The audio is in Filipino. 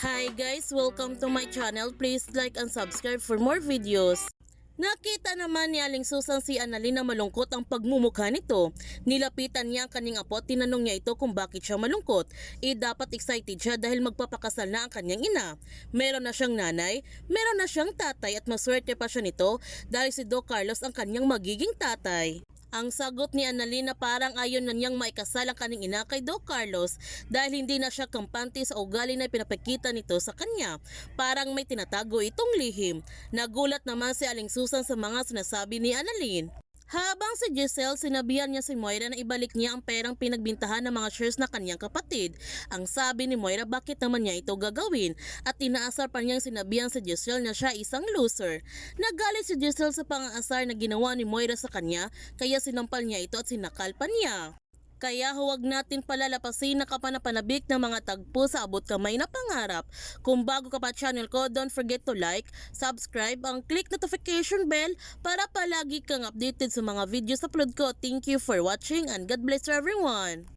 Hi guys, welcome to my channel. Please like and subscribe for more videos. Nakita naman ni Aling Susan si Annalyn na malungkot ang pagmumukha nito. Nilapitan niya ang kanyang apo at tinanong niya ito kung bakit siya malungkot. Eh dapat excited siya dahil magpapakasal na ang kanyang ina. Meron na siyang nanay, meron na siyang tatay at maswerte pa siya nito dahil si Doc Carlos ang kanyang magiging tatay. Ang sagot ni Annalyn na parang ayon na niyang maikasal ang kanyang ina kay Doc Carlos dahil hindi na siya kampante sa ugali na pinapakita nito sa kanya. Parang may tinatago itong lihim. Nagulat naman si Aling Susan sa mga sinasabi ni Annalyn. Habang si Giselle, sinabihan niya si Moira na ibalik niya ang perang pinagbintahan ng mga shares na kanyang kapatid. Ang sabi ni Moira bakit naman niya ito gagawin at inaasar pa niyang sinabihan si Giselle na siya isang loser. Nagalit si Giselle sa pang-aasar na ginawa ni Moira sa kanya kaya sinampal niya ito at sinakal pa niya. Kaya huwag natin palalapasin na kapanapanabik ng mga tagpo sa abot kamay na pangarap. Kung bago ka pa channel ko, don't forget to like, subscribe, ang click notification bell para palagi kang updated sa mga videos upload ko. Thank you for watching and God bless everyone!